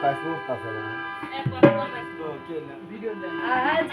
তাই শুনতেছে না আজ